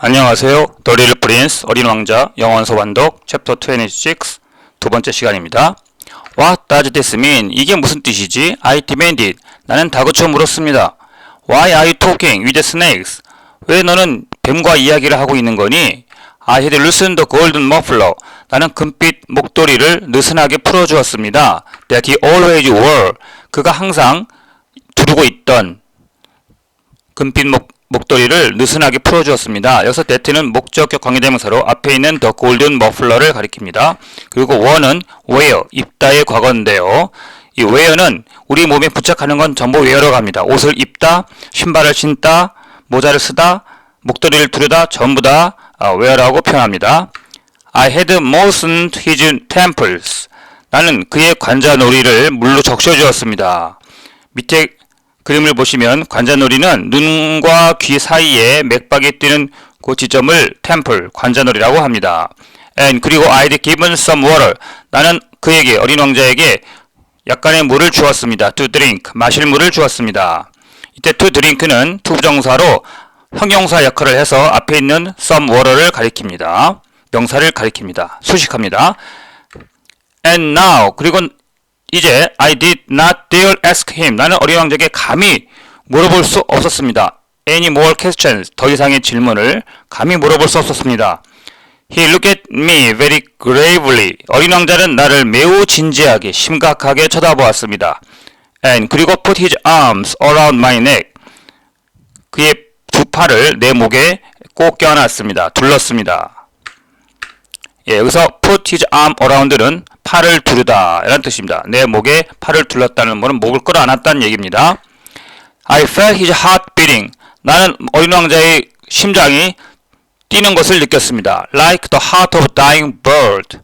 안녕하세요. The Little Prince 어린 왕자 영원서 완독 챕터 26 두 번째 시간입니다. What does this mean? 이게 무슨 뜻이지? I demanded. 나는 다그쳐 물었습니다. Why are you talking with snakes? 왜 너는 뱀과 이야기를 하고 있는 거니? I had loosened the golden muffler. 나는 금빛 목도리를 느슨하게 풀어주었습니다. That he always wore. 그가 항상 두르고 있던 금빛 목, 목도리를 느슨하게 풀어주었습니다. 여기서 that는 목적격 관계대명사로 앞에 있는 the golden muffler를 가리킵니다. 그리고 were는 wear, 입다의 과거인데요. 이 wear는 우리 몸에 부착하는 건 전부 wear로 갑니다. 옷을 입다, 신발을 신다, 모자를 쓰다, 목도리를 두르다 전부 다 아, wear라고 표현합니다. I had moistened his temples. 나는 그의 관자놀이를 물로 적셔주었습니다. 밑에 그림을 보시면 관자놀이는 눈과 귀 사이에 맥박이 뛰는 그 지점을 템플, 관자놀이라고 합니다. And 그리고 I'd given some water. 나는 그에게 어린 왕자에게 약간의 물을 주었습니다. To drink, 마실 물을 주었습니다. 이때 to drink는 투부정사로 형용사 역할을 해서 앞에 있는 some water를 가리킵니다. 명사를 가리킵니다. 수식합니다. And now 그리고 이제 I did not dare ask him. 나는 어린 왕자에게 감히 물어볼 수 없었습니다. Any more questions? 더 이상의 질문을 감히 물어볼 수 없었습니다. He looked at me very gravely. 어린 왕자는 나를 매우 진지하게 심각하게 쳐다보았습니다. And 그리고 put his arms around my neck. 그의 두 팔을 내 목에 꼭 껴안았습니다. 둘렀습니다. 예, 여기서 put his arm around는 팔을 두르다 이런 뜻입니다. 내 목에 팔을 둘렀다는 것은 목을 끌어안았다는 얘기입니다. I felt his heart beating. 나는 어린 왕자의 심장이 뛰는 것을 느꼈습니다. Like the heart of dying bird.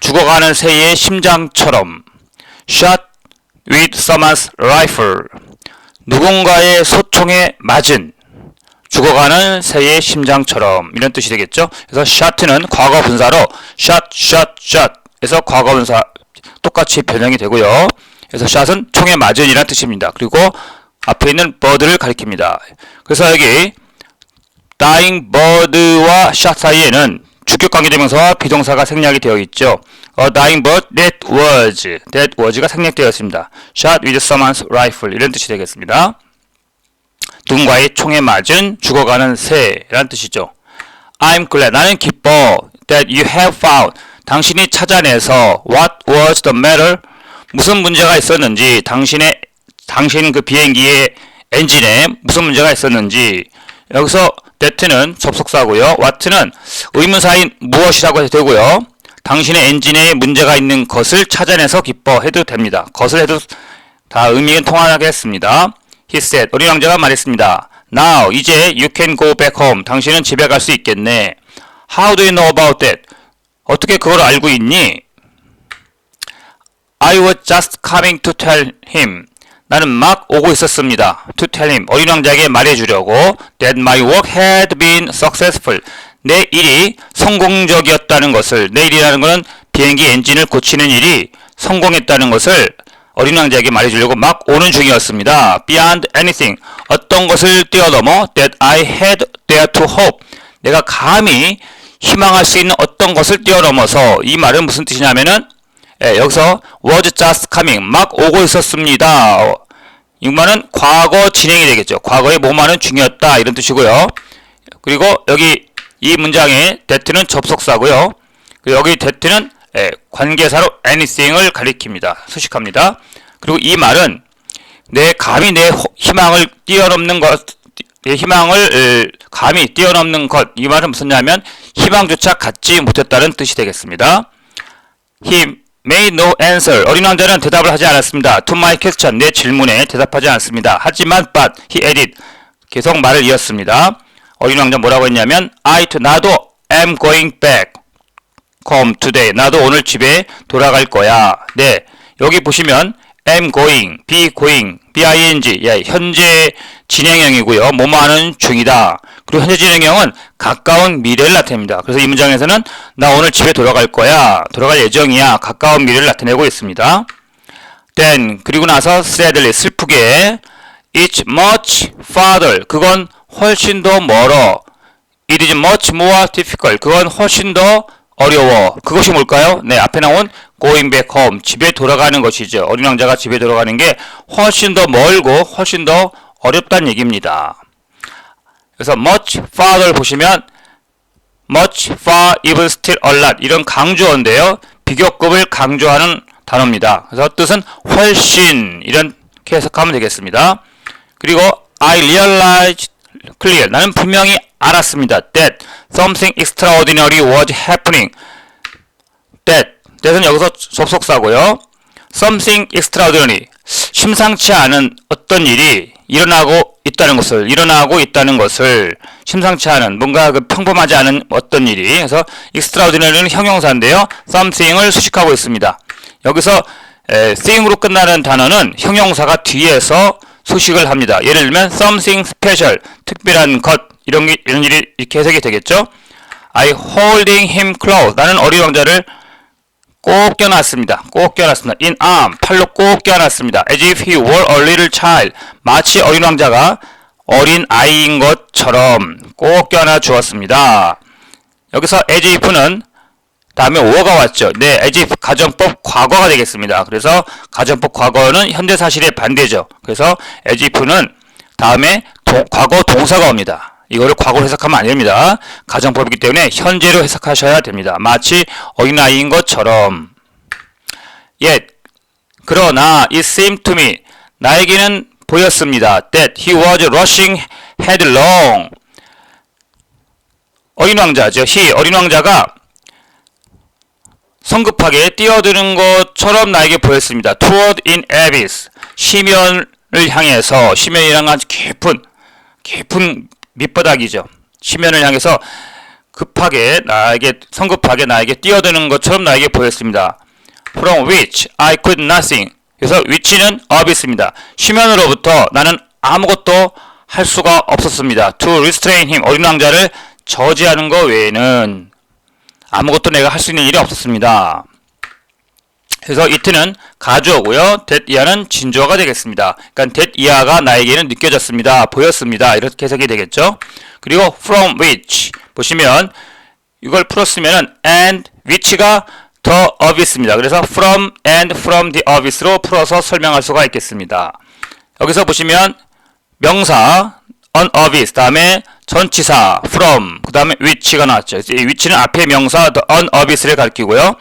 죽어가는 새의 심장처럼. Shot with someone's rifle. 누군가의 소총에 맞은 죽어가는 새의 심장처럼 이런 뜻이 되겠죠. 그래서 shot는 과거 분사로 shot, shot, shot 에서 과거 분사 똑같이 변형이 되고요. 그래서 shot은 총에 맞은 이란 뜻입니다. 그리고 앞에 있는 bird를 가리킵니다. 그래서 여기 dying bird와 shot 사이에는 주격 관계대명사와 비동사가 생략이 되어 있죠. A dying bird that was, that was가 생략되어 있습니다. shot with someone's rifle 이런 뜻이 되겠습니다. 누군가의 총에 맞은 죽어가는 새라는 뜻이죠. I'm glad. 나는 기뻐. That you have found. 당신이 찾아내서 what was the matter? 무슨 문제가 있었는지 당신의 당신 그 비행기의 엔진에 무슨 문제가 있었는지 여기서 that는 접속사고요. what는 의문사인 무엇이라고 해도 되고요. 당신의 엔진에 문제가 있는 것을 찾아내서 기뻐해도 됩니다. 것을 해도 다 의미는 통하겠습니다. He said, 어린 왕자가 말했습니다. Now, 이제 you can go back home. 당신은 집에 갈 수 있겠네. How do you know about that? 어떻게 그걸 알고 있니? I was just coming to tell him. 나는 막 오고 있었습니다. To tell him. 어린 왕자에게 말해주려고. That my work had been successful. 내 일이 성공적이었다는 것을. 내 일이라는 것은 비행기 엔진을 고치는 일이 성공했다는 것을 어린 왕자에게 말해주려고 막 오는 중이었습니다. Beyond anything. 어떤 것을 뛰어넘어 that I had dared to hope. 내가 감히 희망할 수 있는 어떤 것을 뛰어넘어서 이 말은 무슨 뜻이냐면은 예, 여기서 was just coming 막 오고 있었습니다. 어, 이 말은 과거 진행이 되겠죠. 과거의 뭐만은 중이었다 이런 뜻이고요. 그리고 여기 이 문장의 that는 접속사고요. 여기 that는 예, 관계사로 anything을 가리킵니다. 수식합니다. 그리고 이 말은 내 감히 내 희망을 뛰어넘는 것, 내 희망을 감히 뛰어넘는 것, 이 말은 무슨냐면 희망조차 갖지 못했다는 뜻이 되겠습니다. He made no answer. 어린 왕자는 대답을 하지 않았습니다. To my question, 내 질문에 대답하지 않았습니다. 하지만 but he added 계속 말을 이었습니다. 어린 왕자 뭐라고 했냐면 I to 나도 am going back. come today. 나도 오늘 집에 돌아갈 거야. 네. 여기 보시면 am going, be going, bing. 예, 현재 진행형이고요. 뭐뭐하는 중이다. 그리고 현재 진행형은 가까운 미래를 나타냅니다. 그래서 이 문장에서는 나 오늘 집에 돌아갈 거야. 돌아갈 예정이야. 가까운 미래를 나타내고 있습니다. then 그리고 나서 sadly 슬프게 it's much farther. 그건 훨씬 더 멀어. It is much more difficult. 그건 훨씬 더 어려워. 그것이 뭘까요? 네, 앞에 나온 going back home. 집에 돌아가는 것이죠. 어린 왕자가 집에 돌아가는 게 훨씬 더 멀고 훨씬 더 어렵다는 얘기입니다. 그래서 much farther 보시면 much far even still a lot 이런 강조어인데요. 비교급을 강조하는 단어입니다. 그래서 뜻은 훨씬 이렇게 해석하면 되겠습니다. 그리고 I realized clear 나는 분명히 알았습니다. That something extraordinary was happening. That that은 여기서 접속사고요. Something extraordinary 심상치 않은 어떤 일이 일어나고 있다는 것을 일어나고 있다는 것을 심상치 않은 뭔가 그 평범하지 않은 어떤 일이 그래서 extraordinary는 형용사인데요. something을 수식하고 있습니다. 여기서 에, thing으로 끝나는 단어는 형용사가 뒤에서 수식을 합니다. 예를 들면 something special 특별한 것 이런 게, 이런 일이 이렇게 해석이 되겠죠. I holding him close 나는 어린 왕자를 꼭 껴놨습니다. 꼭 껴놨습니다. in arm 팔로 꼭 껴놨습니다. as if he were a little child 마치 어린 왕자가 어린 아이인 것처럼 꼭 껴놔 주었습니다. 여기서 as if는 다음에 오어가 왔죠. 네, if 가정법 과거가 되겠습니다. 그래서 가정법 과거는 현대 사실의 반대죠. 그래서 as if는 다음에 도- 과거 동사가 옵니다. 이거를 과거로 해석하면 안 됩니다. 가정법이기 때문에 현재로 해석하셔야 됩니다. 마치 어린아이인 것처럼. Yet, 그러나 it seemed to me 나에게는 보였습니다. That he was rushing headlong. 어린 왕자죠. he 어린 왕자가 성급하게 뛰어드는 것처럼 나에게 보였습니다. Toward in abyss 심연을 향해서 심연이란 아주 깊은 깊은 밑바닥이죠. 심연을 향해서 급하게 나에게 성급하게 나에게 뛰어드는 것처럼 나에게 보였습니다. From which I could nothing. 그래서 which는 abyss입니다. 심연으로부터 나는 아무것도 할 수가 없었습니다. To restrain him 어린 왕자를 저지하는 것 외에는 아무것도 내가 할 수 있는 일이 없었습니다. 그래서 it는 가주어고요. that 이하는 진주어가 되겠습니다. 그러니까 that 이하가 나에게는 느껴졌습니다. 보였습니다. 이렇게 해석이 되겠죠. 그리고 from which 보시면 이걸 풀었으면은 and which가 the abyss입니다. 그래서 from and from the abyss로 풀어서 설명할 수가 있겠습니다. 여기서 보시면 명사 an abyss 다음에 전치사 from 그 다음에 which가 나왔죠. 이 which는 앞에 명사 the an abyss를 가리키고요.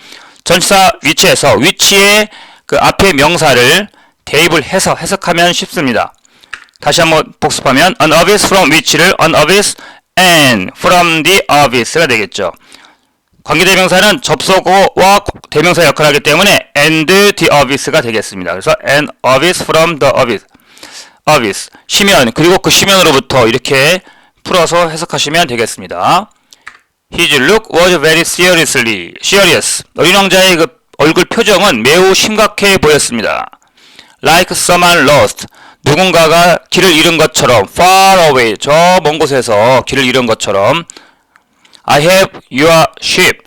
전치사 which에서 which의 그 앞에 명사를 대입을 해서 해석하면 쉽습니다. 다시 한번 복습하면 an abyss from which를 an abyss and from the abyss가 되겠죠. 관계대명사는 접속어와 대명사 역할을 하기 때문에 and the abyss가 되겠습니다. 그래서 an abyss from the abyss abyss 심연 그리고 그 심연으로부터 이렇게 풀어서 해석하시면 되겠습니다. His look was very seriously serious. 어린 왕자의 그 얼굴 표정은 매우 심각해 보였습니다. Like someone lost. 누군가가 길을 잃은 것처럼 far away 저 먼 곳에서 길을 잃은 것처럼 I have your sheep.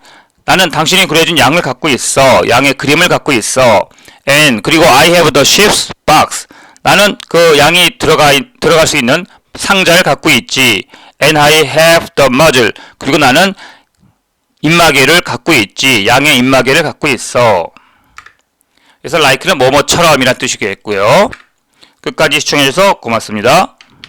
나는 당신이 그려준 양을 갖고 있어. 양의 그림을 갖고 있어. And 그리고 I have the sheep's box. 나는 그 양이 들어가 들어갈 수 있는 상자를 갖고 있지. And I have the muzzle. 그리고 나는 입마개를 갖고 있지. 양의 입마개를 갖고 있어. 그래서 like는 뭐뭐처럼이란 뜻이겠고요. 끝까지 시청해주셔서 고맙습니다.